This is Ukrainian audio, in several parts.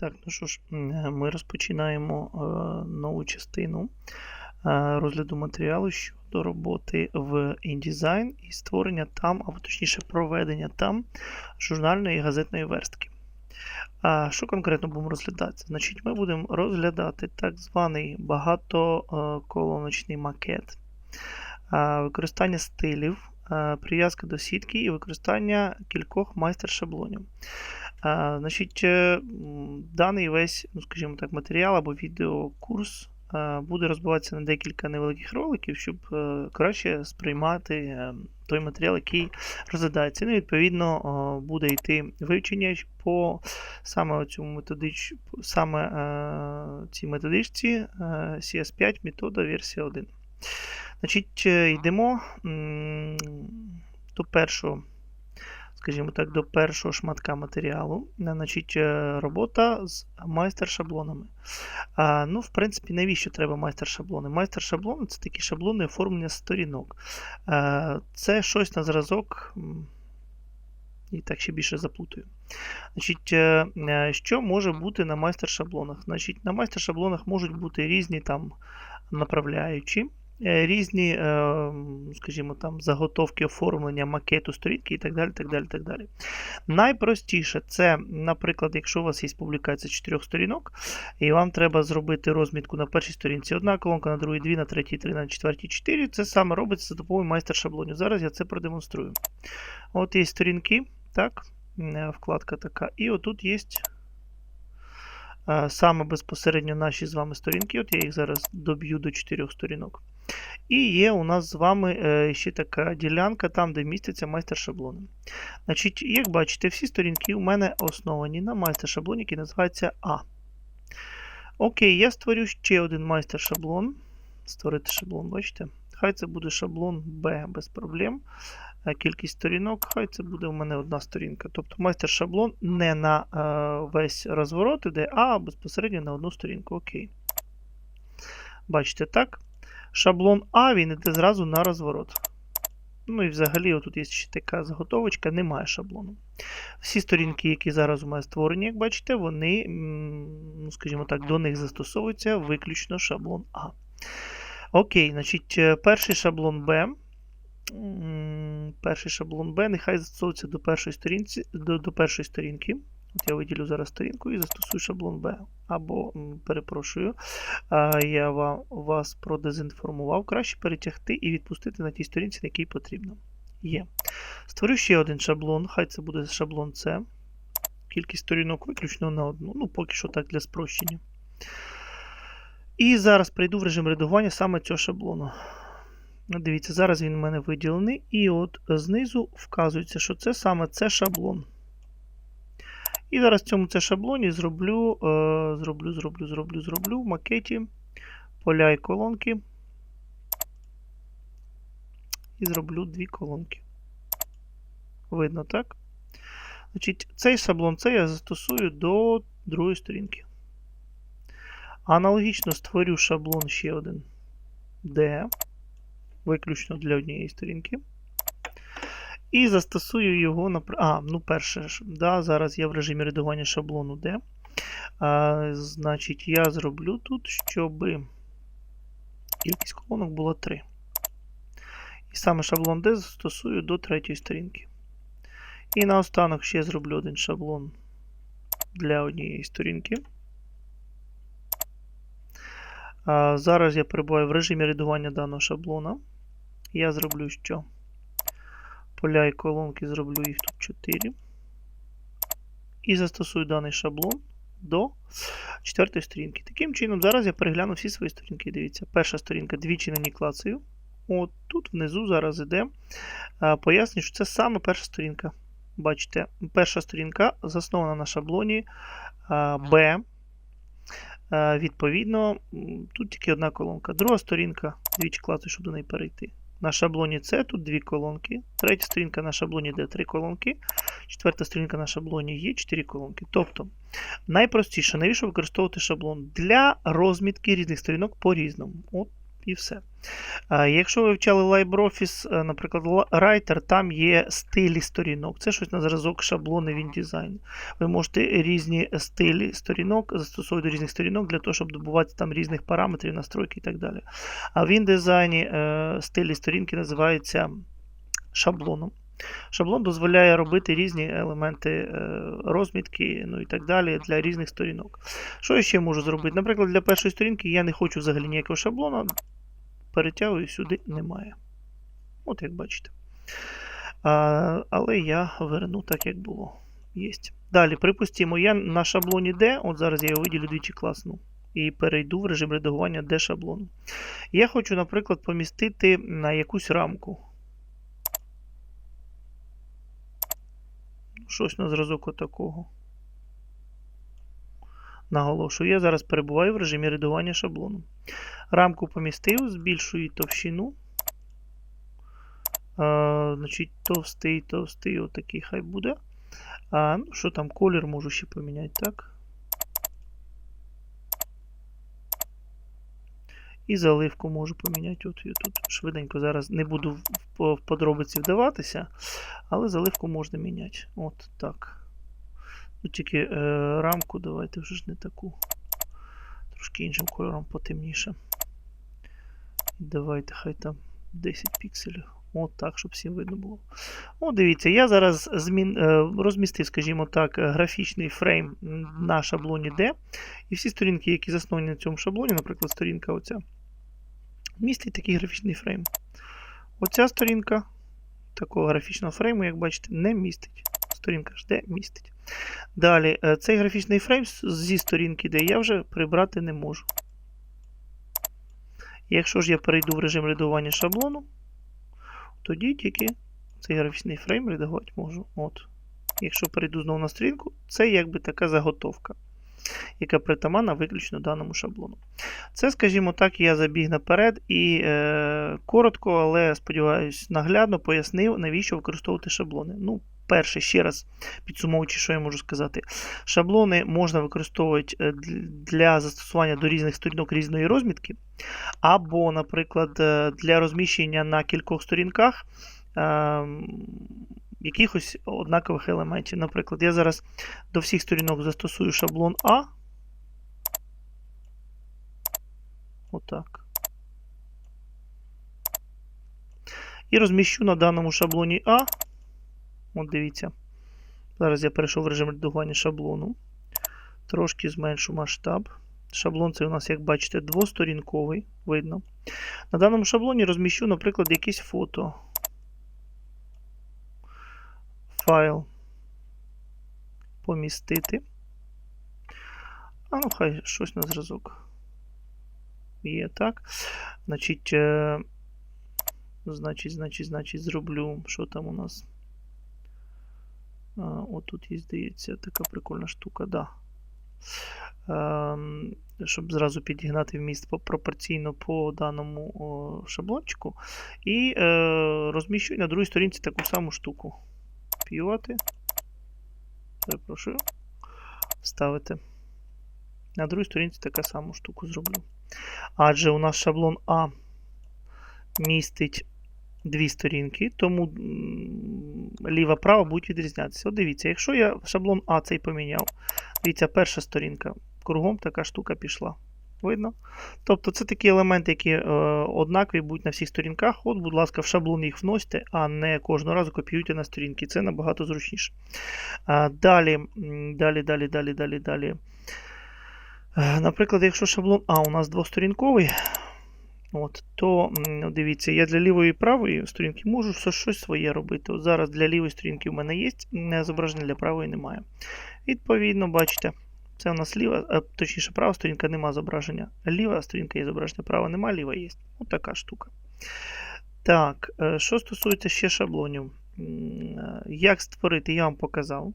Так, ну що ж, ми розпочинаємо е, нову частину е, розгляду матеріалу щодо роботи в InDesign і створення там, або точніше проведення там журнальної і газетної верстки. А що конкретно будемо розглядати? Значить, ми будемо розглядати так званий багатоколоночний макет, використання стилів, прив'язка до сітки і використання кількох майстер-шаблонів. А, Значить, е, даний весь, ну, скажімо так, матеріал або відеокурс а, буде розбиватися на декілька невеликих роликів, щоб е, краще сприймати е, той матеріал, який розглядається. Ну, відповідно, буде йти вивчення по саме цьому методич, саме е, цій методичці е, CS5 метода версія 1. Значить, е, йдемо до першого скажімо так, до першого шматка матеріалу. Е, Значить, е, робота з майстер-шаблонами. Ну, в принципі, навіщо треба майстер-шаблони? Майстер-шаблони це такі шаблони оформлення сторінок. А, це щось на зразок. І так ще більше заплутаю. Значить, е, е, що може бути на майстер-шаблонах? Значить, на майстер-шаблонах можуть бути різні там направляючі, е, різні, е, скажімо, там, заготовки оформлення, макету сторінки і так далі. так далі, так далі. Найпростіше це, наприклад, якщо у вас є публікація чотирьох сторінок, і вам треба зробити розмітку на першій сторінці одна колонка, на другій дві, на третій три, на четвертій чотири. Це саме робиться за допомогою майстер-шаблонів. Зараз я це продемонструю. От є сторінки, так, е, вкладка така, і отут є е, саме безпосередньо наші з вами сторінки. От я їх зараз доб'ю до чотирьох сторінок. І є у нас з вами е, ще така ділянка, там, де містяться майстер-шаблони. Значить, як бачите, всі сторінки у мене основані на майстер-шаблоні, який називається А. Окей, я створю ще один майстер-шаблон. Створити шаблон, бачите? Хай це буде шаблон Б без проблем. Е, Кількість сторінок, хай це буде у мене одна сторінка. Тобто майстер-шаблон не на е, весь розворот іде, а безпосередньо на одну сторінку. Окей. Бачите, так? Шаблон А він іде зразу на розворот. Ну і взагалі, отут є ще така заготовочка, немає шаблону. Всі сторінки, які зараз у мене створені, як бачите, вони, ну, скажімо так, до них застосовується виключно шаблон А. Окей, значить, е, перший шаблон Б. Перший шаблон Б, нехай застосовується до першої сторінці, до, до першої сторінки. Я виділю зараз сторінку і застосую шаблон Б. Або, перепрошую, я вас продезінформував. Краще перетягти і відпустити на тій сторінці, на якій потрібно. Є. Створю ще один шаблон, хай це буде шаблон С. Кількість сторінок виключно на одну. Ну, поки що так для спрощення. І зараз прийду в режим редагування саме цього шаблону. Ну, Дивіться, зараз він у мене виділений. І от знизу вказується, що це саме це шаблон. І зараз в цьому це шаблоні зроблю, е, зроблю, зроблю, зроблю, зроблю в макеті поля і колонки. І зроблю дві колонки. Видно, так? Значить, цей шаблон це я застосую до другої сторінки. Аналогічно створю шаблон ще один D, виключно для однієї сторінки. І застосую його на. А, ну перше, да, зараз я в режимі редагування шаблону D. А, Значить, я зроблю тут, щоб кількість колонок було 3. І саме шаблон D застосую до третьої сторінки. І наостанок ще зроблю один шаблон для однієї сторінки. А, Зараз я перебуваю в режимі редагування даного шаблона. Я зроблю що? Поля і колонки зроблю їх тут 4. І застосую даний шаблон до четвертої сторінки. Таким чином, зараз я перегляну всі свої сторінки. Дивіться, перша сторінка двічі на ній клацаю. От тут внизу зараз іде. Пояснюю, що це саме перша сторінка. Бачите, перша сторінка заснована на шаблоні B. Відповідно, тут тільки одна колонка. Друга сторінка, двічі клацаю, щоб до неї перейти. На шаблоні C, тут дві колонки. Третя сторінка на шаблоні D три колонки. Четверта сторінка на шаблоні є чотири колонки. Тобто, найпростіше, навіщо використовувати шаблон для розмітки різних сторінок по-різному. От І все. Якщо ви вивчали LibreOffice, е, наприклад, Writer, там є стилі сторінок. Це щось на зразок шаблони в InDesign. Ви можете різні стилі сторінок застосовувати до різних сторінок для того, щоб добувати там різних параметрів, настройки і так далі. А в InDesign е, стилі сторінки називаються шаблоном. Шаблон дозволяє робити різні елементи е, розмітки ну і так далі для різних сторінок. Що я ще можу зробити? Наприклад, для першої сторінки я не хочу взагалі ніякого шаблона, перетягую сюди немає. От як бачите. А, Але я верну так, як було. Єсть. Далі, припустимо, я на шаблоні D, от зараз я його виділю двічі класну. І перейду в режим редагування D шаблону. Я хочу, наприклад, помістити на якусь рамку. Щось на зразок отакого. Наголошую, я зараз перебуваю в режимі редагування шаблону. Рамку помістив, збільшую товщину. А, Значить, товстий, товстий, отакий хай буде. А, ну, Що там, колір можу ще поміняти, так? І заливку можу поміняти. От я тут швиденько зараз не буду в подробиці вдаватися, але заливку можна міняти. От так. Ну, Тільки е, рамку давайте вже ж не таку. Трошки іншим кольором потемніше. Давайте хай там 10 пікселів. От так, щоб всім видно було. О, дивіться, я зараз змін, е, розмістив, скажімо так, графічний фрейм на шаблоні D. І всі сторінки, які засновані на цьому шаблоні, наприклад, сторінка оця, містить такий графічний фрейм. Оця сторінка такого графічного фрейму, як бачите, не містить. Сторінка ж D містить. Далі, е, цей графічний фрейм зі сторінки D я вже прибрати не можу. Якщо ж я перейду в режим редагування шаблону, тоді тільки цей графічний фрейм редагувати можу. От. Якщо перейду знову на сторінку, це якби така заготовка, яка притаманна виключно даному шаблону. Це, скажімо так, я забіг наперед і е, коротко, але сподіваюся, наглядно пояснив, навіщо використовувати шаблони. Ну, Перше, ще раз підсумовуючи, що я можу сказати. Шаблони можна використовувати е, для застосування до різних сторінок різної розмітки, або, наприклад, е, для розміщення на кількох сторінках ем, якихось однакових елементів. Наприклад, я зараз до всіх сторінок застосую шаблон А. Отак. І розміщу на даному шаблоні А. От дивіться. Зараз я перейшов в режим редагування шаблону. Трошки зменшу масштаб. Шаблон це у нас, як бачите, двосторінковий, видно. На даному шаблоні розміщу, наприклад, якесь фото. Файл. Помістити. А ну, хай щось на зразок. Є так. Значить, е, значить, значить, значить, зроблю, що там у нас. Отут є, здається, така прикольна штука, да. Ем, щоб зразу підігнати вміст пропорційно по даному шаблончику. І е, розміщую на другій сторінці таку саму штуку. Копіювати. Перепрошую. Ставити. На другій сторінці таку саму штуку зроблю. Адже у нас шаблон А містить дві сторінки, тому ліва-права будуть відрізнятися. От дивіться, якщо я шаблон А цей поміняв, дивіться, перша сторінка, кругом така штука пішла. Видно? Тобто це такі елементи, які е, однакові будуть на всіх сторінках. От, будь ласка, в шаблон їх вносьте, а не кожного разу копіюйте на сторінки. Це набагато зручніше. А, далі, далі, далі, далі, далі, далі. Е, наприклад, якщо шаблон А у нас двосторінковий, От, То дивіться, я для лівої і правої сторінки можу все щось своє робити. От Зараз для лівої сторінки в мене є зображення, для правої немає. Відповідно, бачите, це у нас ліва, точніше, права сторінка немає зображення. Ліва сторінка є зображення, права немає, ліва є. Ось така штука. Так, е, що стосується ще шаблонів, е, як створити, я вам показав.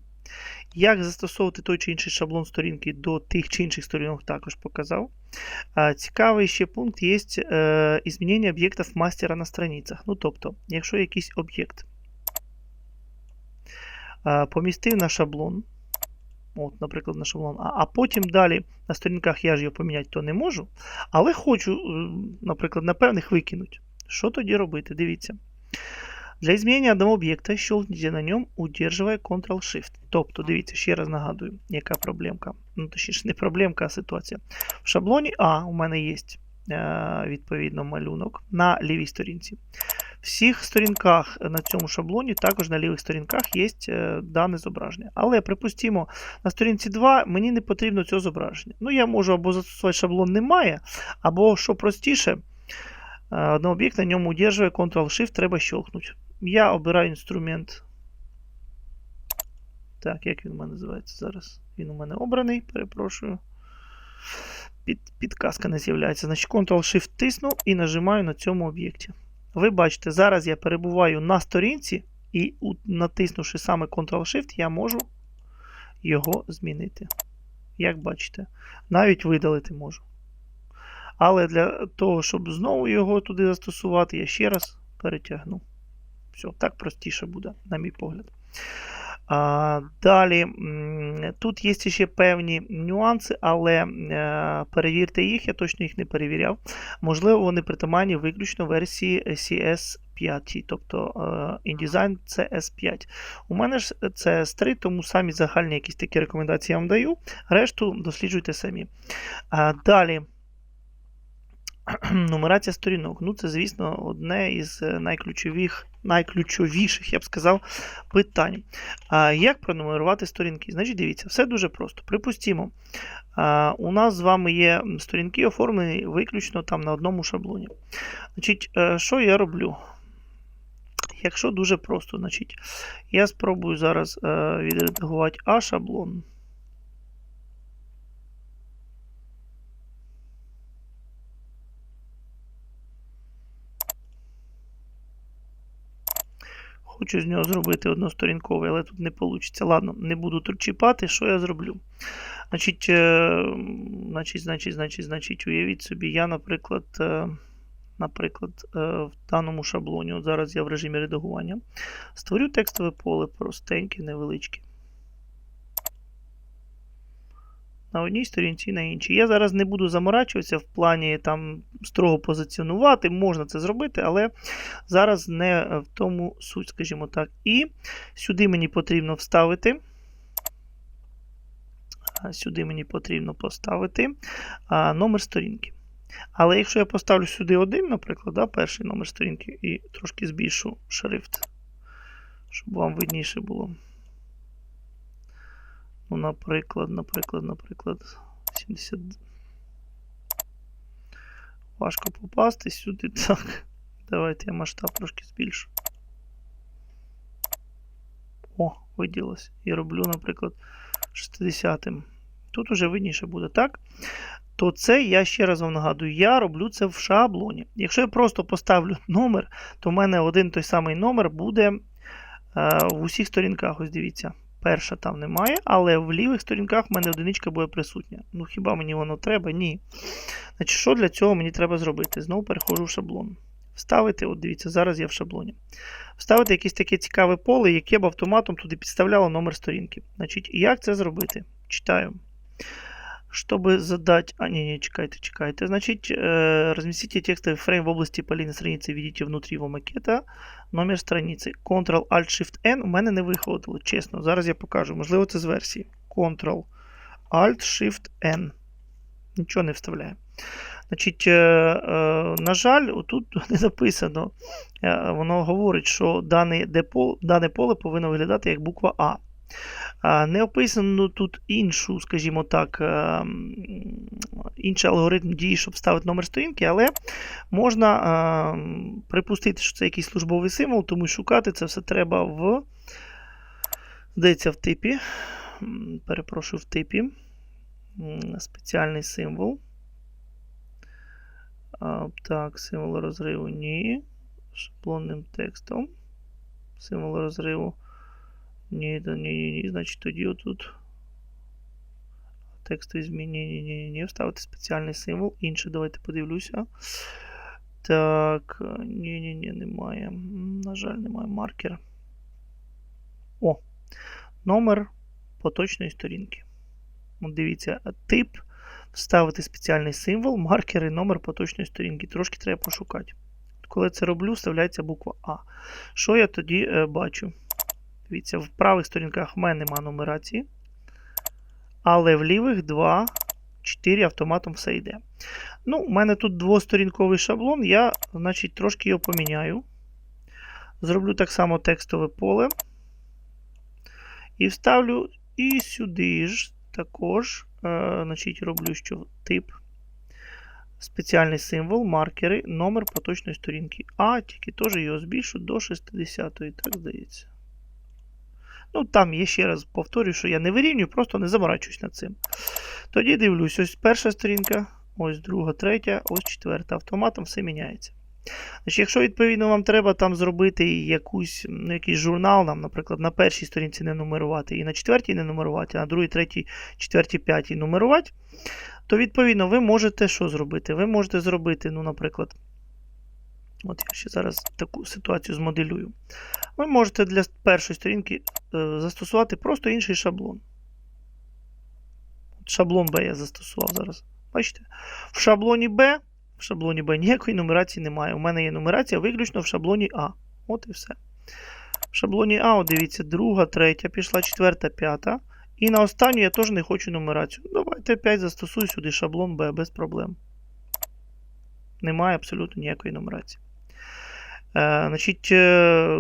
Як застосовувати той чи інший шаблон сторінки до тих чи інших сторінок, також показав. Цікавий ще пункт є е, змінення об'єктів мастера на страницях. Ну, тобто, якщо якийсь об'єкт помістив на шаблон, От, Наприклад, на шаблон А. А потім далі на сторінках я ж його поміняти то не можу. Але хочу, е, наприклад, на певних викинути. Що тоді робити? Дивіться. Для изменения одного об'єкта щелкните на ньому, удерживая Ctrl-Shift. Тобто, дивіться, ще раз нагадую, яка проблемка. Ну, точніше, не проблемка, а ситуація. В шаблоні А у мене є е, відповідно малюнок на лівій сторінці. Всіх сторінках на цьому шаблоні, також на лівих сторінках є е, дане зображення. Але, припустимо, на сторінці 2 мені не потрібно цього зображення. Ну, я можу або застосувати шаблон немає, або, що простіше, е, одного об'єкта на ньому удержує Ctrl-Shift, треба щелкнути. Я обираю інструмент. Так, як він у мене називається зараз? Він у мене обраний, перепрошую. Під, Підказка не з'являється. Значить, Ctrl-Shift тисну і нажимаю на цьому об'єкті. Ви бачите, зараз я перебуваю на сторінці, і, натиснувши саме Ctrl-Shift, я можу його змінити. Як бачите, навіть видалити можу. Але для того, щоб знову його туди застосувати, я ще раз перетягну. Все, так простіше буде, на мій погляд. Далі, тут є ще певні нюанси, але е, перевірте їх, я точно їх не перевіряв. Можливо, вони притаманні виключно версії CS 5, тобто е, InDesign CS5. У мене ж CS3, тому самі загальні якісь такі рекомендації я вам даю. Решту досліджуйте самі. Далі. Нумерація сторінок. Ну, це, звісно, одне із е, найключовіших, найключовіших, я б сказав, питань. А, Як пронумерувати сторінки? Значить, дивіться, все дуже просто. Припустімо, у нас з вами є сторінки, оформлені виключно там на одному шаблоні. Значить, е, Що я роблю? Якщо дуже просто, значить, я спробую зараз е, відредагувати А Хочу з нього зробити односторінковий, але тут не вийде. Ладно, не буду тут чіпати, що я зроблю. Значить, е, значить, значить, значить, значить, уявіть собі, я, наприклад, е, наприклад, е, в даному шаблоні, от зараз я в режимі редагування, створю текстове поле простеньке, невеличке. На одній сторінці і на іншій. Я зараз не буду заморачуватися в плані там строго позиціонувати, можна це зробити, але зараз не в тому суть, скажімо так. І сюди мені потрібно вставити. Сюди мені потрібно поставити а, номер сторінки. Але якщо я поставлю сюди один, наприклад, да, перший номер сторінки, і трошки збільшу шрифт, щоб вам видніше було. Ну, наприклад, наприклад, наприклад, 70. Важко попасти сюди. Так. Давайте я масштаб трошки збільшу. О, виділось. Я роблю, наприклад, 60-м. Тут уже видніше буде, так? То це я ще раз вам нагадую, я роблю це в шаблоні. Якщо я просто поставлю номер, то в мене один той самий номер буде е, в усіх сторінках. Ось дивіться. Перша там немає, але в лівих сторінках в мене одиничка буде присутня. Ну хіба мені воно треба? Ні. Значить, Що для цього мені треба зробити? Знову переходжу в шаблон. Вставити, от дивіться, зараз я в шаблоні. Вставити якесь таке цікаве поле, яке б автоматом туди підставляло номер сторінки. Значить, Як це зробити? Читаю Чтобы задать... А, не, не, чекайте, чекайте. Значит, э, разместите текстовый фрейм в области полей на странице, видите внутри его макета. Номер страниці. Ctrl-Alt-Shift-N у мене не виходило, чесно. Зараз я покажу. Можливо, це з версії. Ctrl-Alt-Shift-N. Нічого не вставляє. Значить, е, е, На жаль, тут не записано. Е, воно говорить, що дане, дане поле повинно виглядати як буква А. Не описано тут іншу, скажімо так, е, інший алгоритм дії, щоб вставити номер сторінки, але можна е, припустити, що це якийсь службовий символ, тому шукати це все треба в, здається, в типі. Перепрошую, в типі. Спеціальний символ. Так, символ розриву ні. Шаблонним текстом. Символ розриву. Ні, ні, ні, ні, значить тоді отут текстові зміни, ні, ні, ні, ні, вставити спеціальний символ. Інше, давайте подивлюся. Так, ні, ні, ні, немає. На жаль, немає маркер. О, номер поточної сторінки. Дивіться, тип, вставити спеціальний символ, маркер і номер поточної сторінки. Трошки треба пошукати. Коли це роблю, вставляється буква А. Що я тоді е, бачу? Дивіться, в правих сторінках в мене немає нумерації. Але в лівих 2, 4 автоматом все йде. Ну, у мене тут двосторінковий шаблон, я, значить, трошки його поміняю. Зроблю так само текстове поле. І вставлю і сюди ж також, е, значить, роблю що тип. Спеціальний символ, маркери, номер поточної сторінки. А, тільки теж його збільшу до 60-ї, так здається. Ну, там я ще раз повторюю, що я не вирівнюю, просто не заморачуюсь над цим. Тоді дивлюсь, ось перша сторінка, ось друга, третя, ось четверта. Автоматом все міняється. Значить, Якщо, відповідно, вам треба там зробити якусь, ну, якийсь журнал, нам, наприклад, на першій сторінці не нумерувати, і на четвертій не нумерувати, а на другій, третій, четвертій, п'ятій нумерувати, то, відповідно, ви можете що зробити? Ви можете зробити, ну, наприклад, от я ще зараз таку ситуацію змоделюю. Ви можете для першої сторінки е, застосувати просто інший шаблон. Шаблон B я застосував зараз. Бачите? В шаблоні B, в шаблоні B ніякої нумерації немає. У мене є нумерація виключно в шаблоні А. От і все. В шаблоні А, от дивіться, друга, третя, пішла, четверта, п'ята. І на останню я теж не хочу нумерацію. Давайте опять застосую сюди шаблон B без проблем. Немає абсолютно ніякої нумерації. Е, значить, е,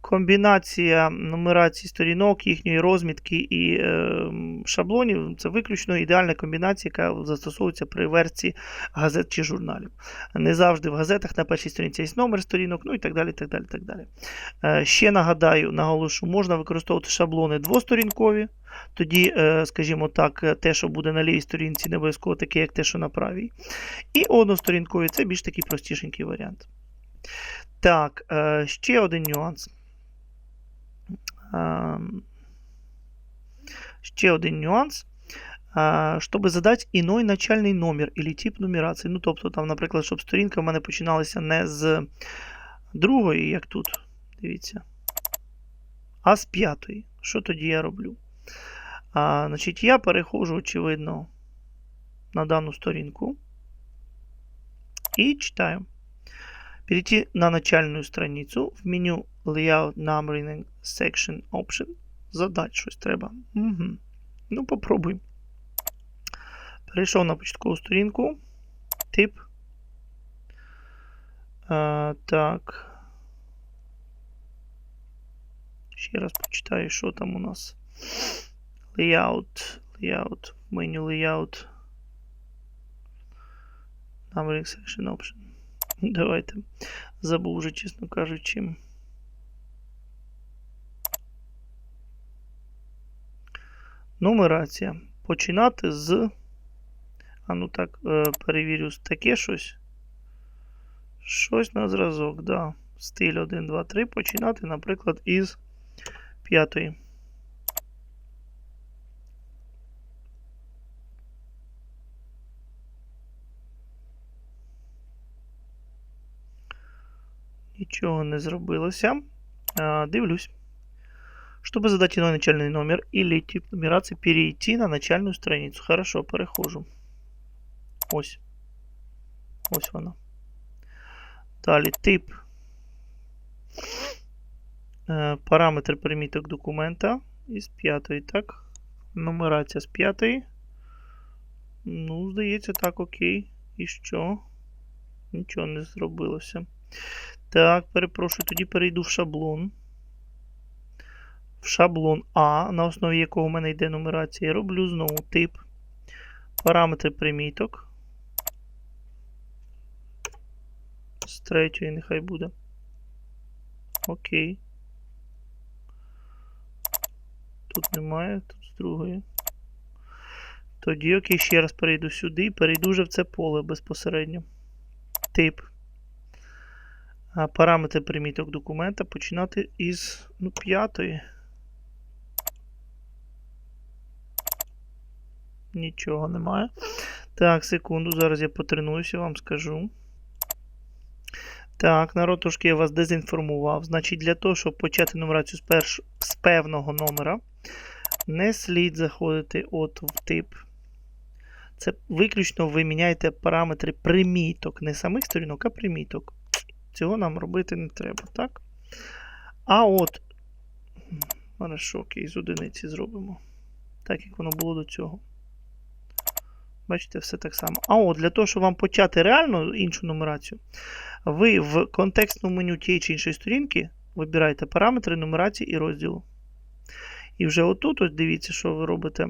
комбінація нумерації сторінок, їхньої розмітки і е, шаблонів це виключно ідеальна комбінація, яка застосовується при версії газет чи журналів. Не завжди в газетах на першій сторінці є номер сторінок, ну і так далі. так далі, так далі. Е, ще нагадаю, наголошу, можна використовувати шаблони двосторінкові. Тоді, скажімо так, те, що буде на лівій сторінці, не обов'язково таке, як те, що на правій. І односторінкові це більш такий простішенький варіант. Так, е, ще один нюанс. Ем, Ще один нюанс. Е, Щоб задати іной начальний номер или тип нумерації. Ну, тобто, там, наприклад, щоб сторінка в мене починалася не з другої, як тут, дивіться, а з п'ятої. Що тоді я роблю? А, Значить, я переходжу, очевидно, на дану сторінку і читаю. Перейти на начальную страницу в меню Layout Numbering Section Option. Задать щось треба. Угу. Ну, попробуй. Перейшов на початкову сторінку. Тип. А, так. Ще раз почитаю, що там у нас. Layout. Layout. Меню Layout. Numbering Section Option. Давайте. Забув вже, чесно кажучи. Нумерація. Починати з. А ну так, е, перевірю таке щось. Щось на зразок, да. Стиль 1, 2, 3. Починати, наприклад, із п'ятої. Нічого не зробилося. А, дивлюсь. Чтобы задать иной начальный номер или тип нумерации, перейти на начальную страницу. Хорошо, перехожу. Ось. Ось вона. Далі тип. Е, Параметр приміток документа із п'ятої, так. Нумерація з п'ятої. Ну, здається, так, окей. І що? Нічого не зробилося. Так, перепрошую, тоді перейду в шаблон. В шаблон А, на основі якого в мене йде нумерація. Роблю знову тип. Параметри приміток. З третьої нехай буде. Окей. Тут немає, тут з другої. Тоді, окей, ще раз перейду сюди і перейду вже в це поле безпосередньо. Тип. Параметри приміток документа починати із ну, п'ятої. Нічого немає. Так, секунду, зараз я потренуюся, вам скажу. Так, народ трошки я вас дезінформував. Значить, для того, щоб почати нумерацію з, перш... з певного номера, Не слід заходити от в тип. Це виключно ви міняєте параметри приміток. Не самих сторінок, а приміток. Цього нам робити не треба, так? А от. Хорошо, окей, з одиниці зробимо. Так, як воно було до цього. Бачите, все так само. А от для того, щоб вам почати реально іншу нумерацію, ви в контекстному меню тієї чи іншої сторінки вибираєте параметри нумерації і розділу. І вже отут, ось дивіться, що ви робите.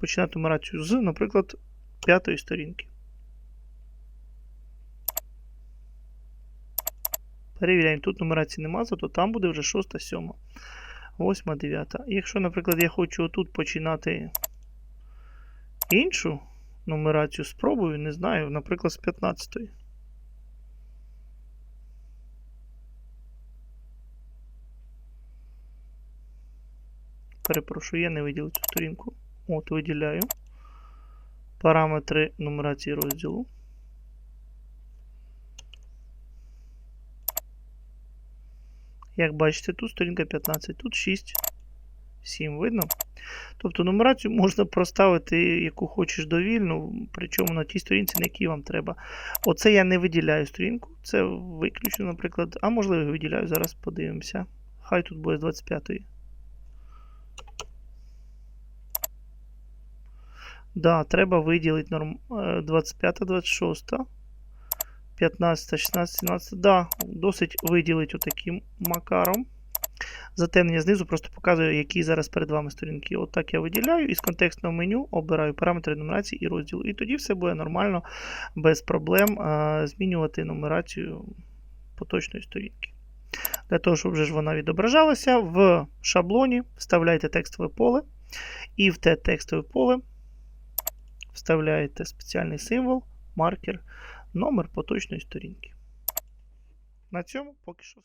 Починати нумерацію з, наприклад, п'ятої сторінки. Перевіряємо, тут нумерації нема, зато там буде вже 6, 7, 8, 9. Якщо, наприклад, я хочу отут починати іншу нумерацію, спробую, не знаю, наприклад, з 15. Перепрошую, я не виділив цю сторінку. От, виділяю. Параметри нумерації розділу. Як бачите, тут сторінка 15, тут 6, 7, видно? Тобто нумерацію можна проставити, яку хочеш довільну, причому на тій сторінці, на якій вам треба. Оце я не виділяю сторінку, це виключно, наприклад, а можливо, виділяю, зараз подивимося. Хай тут буде з 25-ї. Да, треба виділити норм... 25, 26, 15, 16, 17. Да, досить виділити отаким макаром. Затемнення знизу просто показує, які зараз перед вами сторінки. От я виділяю і з контекстного меню обираю параметри нумерації і розділу. І тоді все буде нормально, без проблем змінювати нумерацію поточної сторінки. Для того, щоб вже ж вона відображалася, в шаблоні вставляйте текстове поле, і в те текстове поле вставляєте спеціальний символ, маркер, номер поточної сторінки. На цьому поки що все.